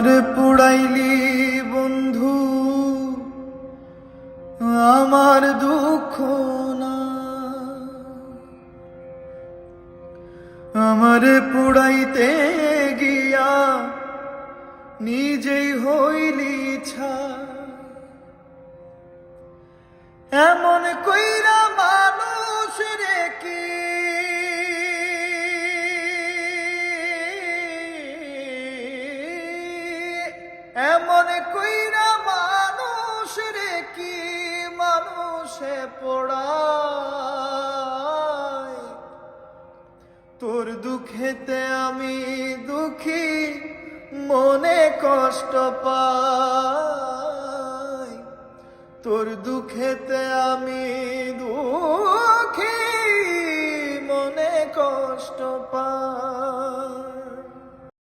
আমার পুড়াইলি বন্ধু আমার দুঃখ না। আমার পুড়াইতে গিয়া নিজেই হইলি ছা এমন কইরা এমন কইরা মানুষ রে কি মানুষে পড়ায়? তোর দুঃখেতে আমি দুঃখী, মনে কষ্ট পাই। তোর দুঃখেতে আমি দুঃখী, মনে কষ্ট পাই।